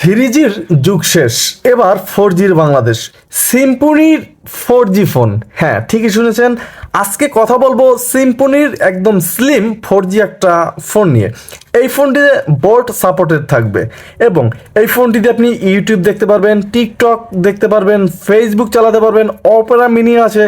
Three জির যুগ শেষ। এবার ফোর জির বাংলাদেশ। সিম্পনির ফোর জি ফোন। হ্যাঁ ঠিকই শুনেছেন। আজকে কথা বলব সিম্পনির একদম স্লিম ফোর জি একটা ফোন নিয়ে। এই ফোনটিতে বোর্ড সাপোর্টেড থাকবে এবং এই ফোনটিতে আপনি ইউটিউব দেখতে পারবেন টিকটক দেখতে পারবেন ফেসবুক চালাতে পারবেন অপেরা মিনি আছে।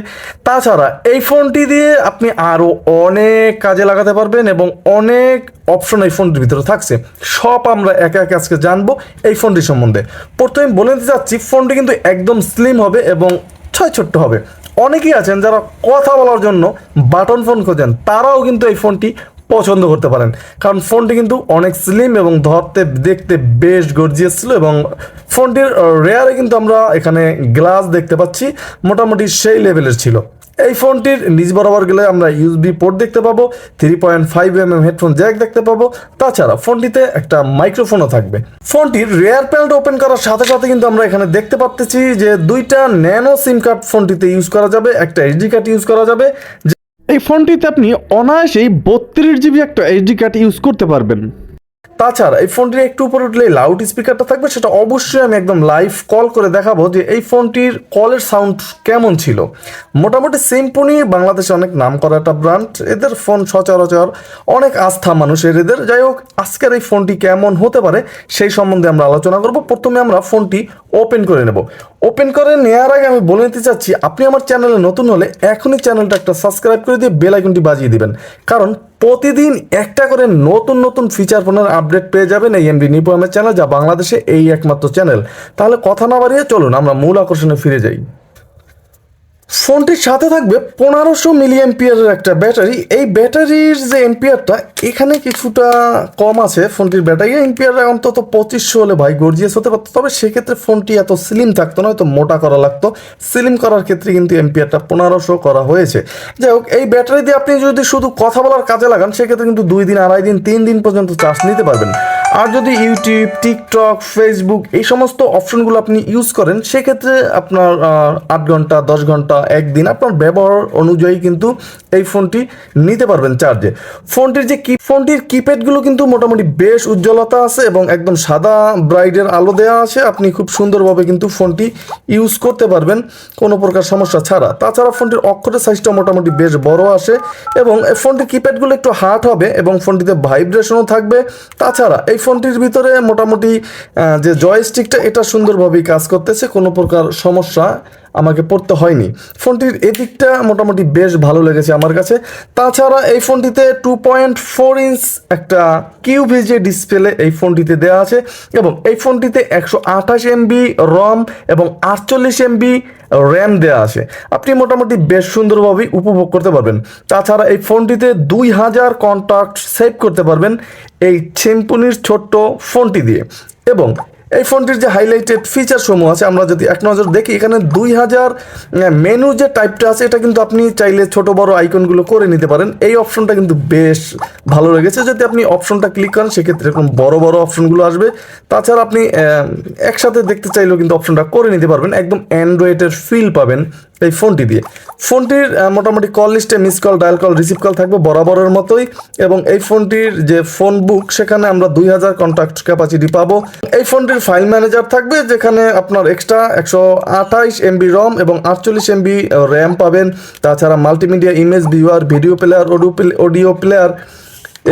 তাছাড়া এই ফোনটি দিয়ে আপনি আরও অনেক কাজে লাগাতে পারবেন এবং অনেক অপশন এই ফোনটির ভিতরে থাকছে। সব আমরা একে একে আজকে জানব এই ফোনটি সম্বন্ধে। প্রথমে বলে দিতে চাচ্ছি, ফোনটি কিন্তু একদম স্লিম হবে এবং ছয় ছোট্ট হবে। অনেকেই আছেন যারা কথা বলার জন্য বাটন ফোন খোঁজেন, তারাও কিন্তু এই ফোনটি পছন্দ করতে পারেন। কারণ ফোনটি কিন্তু অনেক স্লিম এবং ধরতে, দেখতে বেশ গর্জিয়াস ছিল এবং ফোনটির রেয়ারে কিন্তু আমরা এখানে গ্লাস দেখতে পাচ্ছি। মোটামুটি সেই লেভেলের ছিল। এই ফোনটির নিজ বরাবর গেলে আমরা ইউএসবি পোর্ট দেখতে পাবো three point five M M headphone jack দেখতে পাবো। তাছাড়া ফোনটিতে একটা মাইক্রোফোনও থাকবে। ফোনটির রেয়ার প্যানেলটা ওপেন করার সাথে সাথে কিন্তু আমরা এখানে দেখতে পাচ্ছি যে দুইটা ন্যানো সিম কার্ড ফোনটিতে ইউজ করা যাবে, একটা এইচডি কার্ড ইউজ করা যাবে। এই ফোনটিতে আপনি অনায়াসেই বত্রিশ জিবি একটা এইচডি কার্ড ইউজ করতে পারবেন। তাছাড়া এই ফোনটির একটু উপরে উঠলে লাউড স্পিকারটা থাকবে, সেটা অবশ্যই আমি একদম লাইভ কল করে দেখাবো যে এই ফোনটির কলের সাউন্ড কেমন ছিল। মোটামুটি সিম্পনি বাংলাদেশে অনেক নাম করা একটা ব্র্যান্ড এদের ফোন সচরাচর অনেক আস্থা মানুষের এদের। যাই হোক, আজকের এই ফোনটি কেমন হতে পারে সেই সম্বন্ধে আমরা আলোচনা করব। প্রথমে আমরা ফোনটি ওপেন করে নেব। ওপেন করে নেওয়ার আগে আমি বলে নিতে চাচ্ছি, আপনি আমার চ্যানেলে নতুন হলে এখনই চ্যানেলটা একটা সাবস্ক্রাইব করে দিয়ে বেল বাজিয়ে দিবেন। কারণ প্রতিদিন একটা করে নতুন নতুন ফিচার ফোনের আপডেট পেয়ে যাবেন এই এমডি নিপুয়ামের চ্যানেল যা বাংলাদেশে এই একমাত্র চ্যানেল তাহলে কথা না বাড়িয়ে চলুন, আমরা মূল আকর্ষণে ফিরে যাই। ফোনটির সাথে থাকবে পনেরোশো মিলি এম্পিয়ারের একটা ব্যাটারি। এই ব্যাটারির যে এম্পিয়ারটা এখানে কিছুটা কম আছে ফোনটির ব্যাটারি। এম্পিয়ার অন্তত পঁচিশশো হলে ভাই গর্জিয়াস হতে পারতো। তবে সেক্ষেত্রে ফোনটি এত স্লিম থাকতো না, হয়তো মোটা করা লাগতো। স্লিম করার ক্ষেত্রে কিন্তু এম্পিয়ারটা পনেরোশো করা হয়েছে। যাই হোক, এই ব্যাটারি দিয়ে আপনি যদি শুধু কথা বলার কাজে লাগান, সেক্ষেত্রে কিন্তু দুই দিন, আড়াই দিন, তিন দিন পর্যন্ত চার্জ নিতে পারবেন। আর যদি ইউটিউব, টিকটক, ফেসবুক এই সমস্ত অপশনগুলো আপনি ইউজ করেন, সেক্ষেত্রে আপনার আট ঘণ্টা, দশ ঘণ্টা একদিন আপনার ব্যবহার অনুযায়ী কিন্তু এই ফোনটি নিতে পারবেন চার্জে। ফোনটির যে কি ফোনটির কিপ্যাডগুলো কিন্তু মোটামুটি বেশ উজ্জ্বলতা আছে এবং একদম সাদা ব্রাইডের আলো দেওয়া আছে। আপনি খুব সুন্দরভাবে কিন্তু ফোনটি ইউজ করতে পারবেন, কোনো প্রকার সমস্যা ছাড়া। তাছাড়া ফোনটির অক্ষরের সাইজটা মোটামুটি বেশ বড় আসে এবং এই ফোনটির কিপ্যাডগুলো একটু হার্ড হবে এবং ফোনটিতে ভাইব্রেশনও থাকবে। তাছাড়া এই ফোনটির ভিতরে মোটামুটি যে জয়স্টিকটা, এটা সুন্দরভাবেই কাজ করতেছে, কোনো প্রকার সমস্যা আমাকে পড়তে হয়নি। ফোনটির এদিকটা মোটামুটি বেশ ভালো লেগেছে আমার কাছে। তাছাড়া এই ফোনটিতে টু পয়েন্ট ফোর ইঞ্চ একটা কিউভিজে ডিসপ্লে এই ফোনটিতে দেওয়া আছে এবং এই ফোনটিতে একশো আঠাশ এমবি রম এবং আটচল্লিশ এমবি র্যাম দেওয়া আছে। আপনি মোটামুটি বেশ সুন্দরভাবেই উপভোগ করতে পারবেন। তাছাড়া এই ফোনটিতে দুই হাজার কন্ট্যাক্ট সেভ করতে পারবেন এই সিম্পনির ছোট্ট ফোনটি দিয়ে। এবং এই ফোনটির যে হাইলাইটেড ফিচার সমূহ আছে, আমরা যদি এক নজর দেখি, এখানে দুই হাজার মেনু যে টাইপটা আছে, এটা কিন্তু আপনি চাইলে ছোট, বড় আইকনগুলো করে নিতে পারেন। এই অপশনটা কিন্তু বেশ ভালো লেগেছে। যদি আপনি অপশনটা ক্লিক করেন, সেক্ষেত্রে এরকম বড় বড় অপশনগুলো আসবে। তাছাড়া আপনি একসাথে দেখতে চাইলেও কিন্তু অপশনটা করে নিতে পারবেন। একদম অ্যান্ড্রয়েডের ফিল পাবেন। এই ফোনটি দিয়ে। ফোনটির মোটামুটি কল লিস্টে miss call dial call receive call থাকবে বরাবরের মতোই এবং এই ফোনটির যে ফোন বুক সেখানে আমরা দুই হাজার কন্ট্যাক্ট ক্যাপাসিটি পাবো। এই ফোনটির ফাইল ম্যানেজার থাকবে যেখানে আপনার এক্সট্রা একশো আঠাইশ এমবি রম এবং আটচল্লিশ এমবি র্যাম পাবেন। তাছাড়া multimedia image viewer video player audio player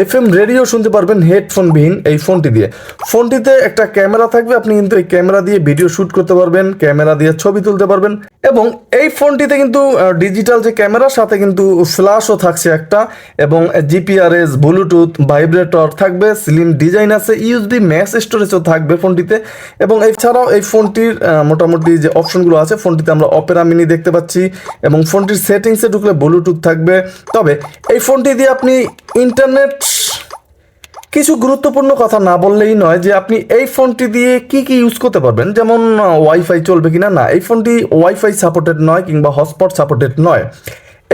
F M radio শুনতে পারবেন হেডফোনবিহীন এই ফোনটি দিয়ে। ফোনটিতে একটা ক্যামেরা থাকবে, আপনি কিন্তু এই ক্যামেরা দিয়ে ভিডিও শুট করতে পারবেন, ক্যামেরা দিয়ে ছবি তুলতে পারবেন এবং এই ফোনটিতে কিন্তু ডিজিটাল যে ক্যামেরা, সাথে কিন্তু ফ্ল্যাশও থাকছে একটা এবং জিপিআরএস ব্লুটুথ ভাইব্রেটর থাকবে স্লিম ডিজাইন আছে ইউএসবি ম্যাস স্টোরেজও থাকবে ফোনটিতে এবং এছাড়াও এই ফোনটির মোটামুটি যে অপশনগুলো আছে, ফোনটিতে আমরা অপেরা মিনি দেখতে পাচ্ছি এবং ফোনটির সেটিংসে ঢুকলে ব্লুটুথ থাকবে। তবে এই ফোনটি দিয়ে আপনি ইন্টারনেট কিছু গুরুত্বপূর্ণ কথা না বললেই নয় যে আপনি এই ফোনটি দিয়ে কি কি ইউজ করতে পারবেন। যেমন ওয়াইফাই চলবে কিনা? না, এই ফোনটি ওয়াইফাই সাপোর্টেড নয় কিংবা হটস্পট সাপোর্টেড নয়।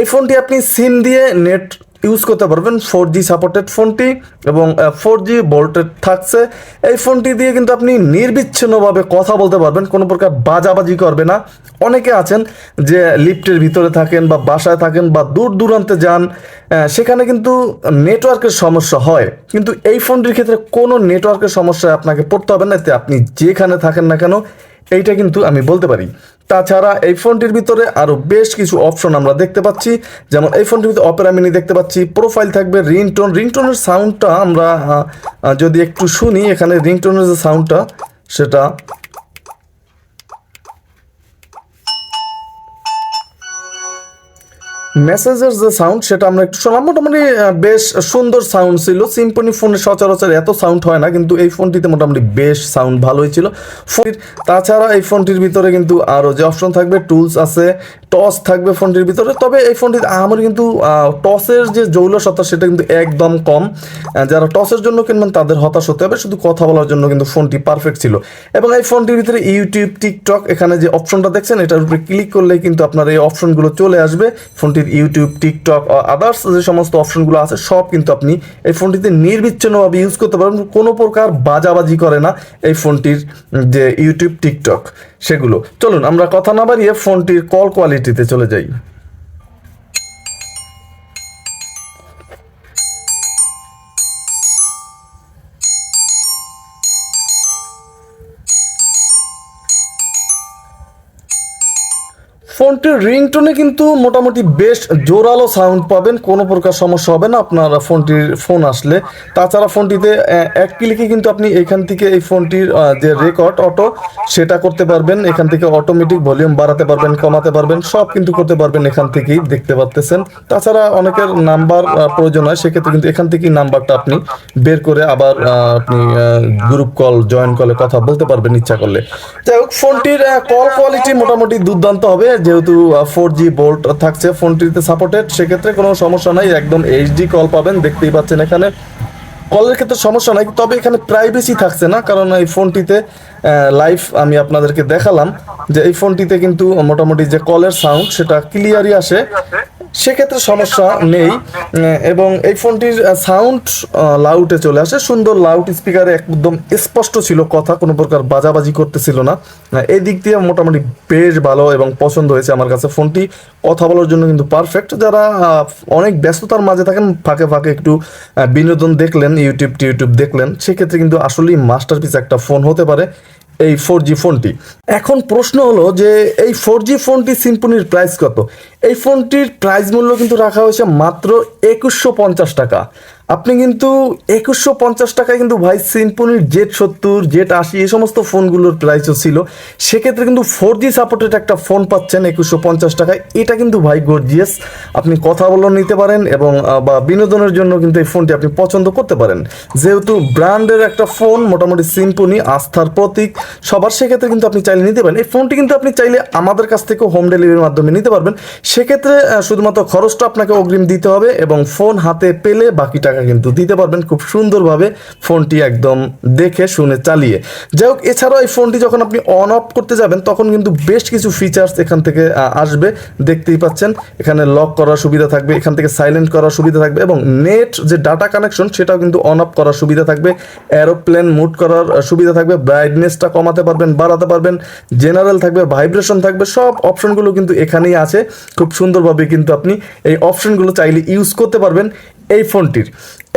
এই ফোনটি আপনি সিম দিয়ে নেট ইউজ করতে পারবেন ফোর জি সাপোর্টেড ফোনটি এবং ফোর জি ভোল্টেড থাকছে। এই ফোনটি দিয়ে কিন্তু আপনি নির্বিচ্ছিন্নভাবে কথা বলতে পারবেন, কোনো প্রকার বাজাবাজি করবে না। অনেকে আছেন যে লিফটের ভিতরে থাকেন বা বাসায় থাকেন বা দূর দূরান্তে যান সেখানে কিন্তু নেটওয়ার্কের সমস্যা হয়। কিন্তু এই ফোনটির ক্ষেত্রে কোনো নেটওয়ার্কের সমস্যায় আপনাকে পড়তে হবে না, এতে আপনি যেখানে থাকেন না কেন এইটা কিন্তু আমি বলতে পারি। তাছাড়া এই ফোনটির ভিতরে আরও বেশ কিছু অপশন আমরা দেখতে পাচ্ছি। যেমন এই ফোনটির ভিতরে অপেরা মিনি দেখতে পাচ্ছি প্রোফাইল থাকবে রিংটোন রিংটোনের সাউন্ডটা আমরা যদি একটু শুনি, এখানে রিংটোনের যে সাউন্ডটা সেটা মেসেজের যে সাউন্ড সেটা আমরা একটু শোনাম মোটামুটি বেশ সুন্দর সাউন্ড ছিল। সিম্পনি ফোনে সচরাচর এত সাউন্ড হয় না, কিন্তু এই ফোনটিতে মোটামুটি বেশ সাউন্ড ভালোই ছিল। ফোনটির তাছাড়া এই ফোনটির ভিতরে কিন্তু আরও যে অপশন থাকবে টুলস আছে টস থাকবে ফোনটির ভিতরে। তবে এই ফোনটিতে আমার কিন্তু টসের যে জৌলসতা, সেটা কিন্তু একদম কম। যারা টসের জন্য কিনবেন, তাদের হতাশ হতে হবে। শুধু কথা বলার জন্য কিন্তু ফোনটি পারফেক্ট ছিল। এবং এই ফোনটির ভিতরে ইউটিউব টিকটক এখানে যে অপশনটা দেখছেন, এটার উপরে ক্লিক করলেই কিন্তু আপনার এই অপশনগুলো চলে আসবে। ফোনটির ইউটিউব টিকটক আদার্স যে সমস্ত অপশনগুলো আছে, সব কিন্তু আপনি এই ফোনটিতে নির্বিচ্ছিন্নভাবে ইউজ করতে পারবেন। কোনো প্রকার বাজাবাজি করে না এই ফোনটির যে ইউটিউব টিকটক সেগুলো। চলুন, আমরা কথা না বাড়িয়ে ফোনটির কল কোয়ালিটিতে চলে যাই। ফোনটির রিংটোনে কিন্তু মোটামুটি বেশ জোরালো সাউন্ড পাবেন, কোনো প্রকার সমস্যা হবে না, আপনার ফোনটির ফোন আসলে। তাছাড়া ফোনটিতে এক ক্লিকে কিন্তু আপনি এখান থেকে এই ফোনটির যে রেকর্ড অটো সেটা করতে পারবেন। এখান থেকে অটোমেটিক ভলিউম বাড়াতে পারবেন, কমাতে পারবেন, সব কিন্তু করতে পারবেন এখান থেকেই দেখতে পারতেছেন। তাছাড়া অনেকের নাম্বার প্রয়োজন হয়, সেক্ষেত্রে কিন্তু এখান থেকেই নাম্বারটা আপনি বের করে আবার আপনি গ্রুপ কল জয়েন কলে কথা বলতে পারবেন ইচ্ছা করলে। যাই হোক, ফোনটির কল কোয়ালিটি মোটামুটি দুর্দান্ত হবে যেহেতু ফোর জি বোল্ট থাকছে, ফোনটিতে সাপোর্টেড সেক্ষেত্রে কোনো সমস্যা নাই, একদম এইচডি কল পাবেন, দেখতেই পাচ্ছেন এখানে। কলের ক্ষেত্রে সমস্যা নাই, তবে এখানে প্রাইভেসি থাকছে না, কারণ এই ফোনটিতে লাইভ আমি আপনাদেরকে দেখালাম যে এই ফোনটিতে কিন্তু মোটামুটি যে কলের সাউন্ড সেটা ক্লিয়ারই আসে। সেক্ষেত্রে সমস্যা নেই এবং এই ফোনটির সাউন্ড লাউটে চলে আসে। সুন্দর লাউড স্পিকারে একদম স্পষ্ট ছিল কথা, কোনো প্রকার বাজাবাজি করতেছিল না। এই দিক দিয়ে মোটামুটি বেশ ভালো এবং পছন্দ হয়েছে আমার কাছে ফোনটি। কথা বলার জন্য কিন্তু পারফেক্ট যারা অনেক ব্যস্ততার মাঝে থাকেন, ফাঁকে ফাঁকে একটু বিনোদন দেখলেন ইউটিউব টিউটিউব দেখলেন, সেক্ষেত্রে কিন্তু আসলেই মাস্টারপিস একটা ফোন হতে পারে। এই ফোর জি ফোনটি। এখন প্রশ্ন হলো যে এই ফোর জি ফোনটি সিম্পনির প্রাইস কত? এই ফোনটির প্রাইস মূল্য কিন্তু রাখা হয়েছে মাত্র একুশশো পঞ্চাশ টাকা। আপনি কিন্তু একুশশো পঞ্চাশ টাকায় কিন্তু ভাই সিম্পনির জেট সত্তর জেট আশি, এই সমস্ত ফোনগুলোর প্রাইসও ছিল। সেক্ষেত্রে কিন্তু ফোর জি সাপোর্টেড একটা ফোন পাচ্ছেন একুশশো পঞ্চাশ টাকায়। এটা কিন্তু ভাই গর্জিয়াস আপনি কথা বলেও নিতে পারেন এবং বা বিনোদনের জন্য কিন্তু এই ফোনটি আপনি পছন্দ করতে পারেন। যেহেতু ব্র্যান্ডের একটা ফোন মোটামুটি সিম্পনি আস্থার প্রতীক, সবার সেক্ষেত্রে কিন্তু আপনি চাইলে নিতে পারেন। এই ফোনটি কিন্তু আপনি চাইলে আমাদের কাছ থেকেও হোম ডেলিভারির মাধ্যমে নিতে পারবেন। সেক্ষেত্রে শুধুমাত্র খরচটা আপনাকে অগ্রিম দিতে হবে এবং ফোন হাতে পেলে বাকি টাকা কিন্তু দিতে পারবেন খুব সুন্দরভাবে ফোনটি একদম দেখে শুনে চালিয়ে। যাই হোক, এছাড়াও এই ফোনটি যখন আপনি অন অফ করতে যাবেন, তখন কিন্তু বেশ কিছু ফিচার্স এখান থেকে আসবে। দেখতেই পাচ্ছেন, এখানে লক করার সুবিধা থাকবে, এখান থেকে সাইলেন্ট করার সুবিধা থাকবে এবং নেট যে ডাটা কানেকশন সেটাও কিন্তু অন অফ করার সুবিধা থাকবে। এরোপ্লেন মুড করার সুবিধা থাকবে ব্রাইটনেসটা কমাতে পারবেন, বাড়াতে পারবেন জেনারেল থাকবে ভাইব্রেশন থাকবে, সব অপশনগুলো কিন্তু এখানেই আছে। খুব সুন্দরভাবে কিন্তু আপনি এই অপশনগুলো চাইলে ইউজ করতে পারবেন। এই ফোনটির।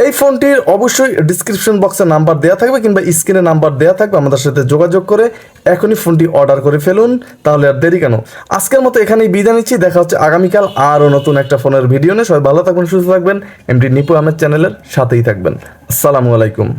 এই ফোনটির অবশ্যই ডিসক্রিপশন বক্সে নাম্বার দেওয়া থাকবে কিংবা স্ক্রিনে নাম্বার দেওয়া থাকবে। আমাদের সাথে যোগাযোগ করে এখনই ফোনটি অর্ডার করে ফেলুন, তাহলে আর দেরি কেন? আজকের মতো এখানেই বিদায় নিচ্ছি। দেখা হচ্ছে আগামীকাল আরও নতুন একটা ফোনের ভিডিও নিয়ে। সবাই ভালো থাকবেন, সুস্থ থাকবেন। এমডি নিপু আহমেদ চ্যানেলের সাথেই থাকবেন। আসসালামু আলাইকুম।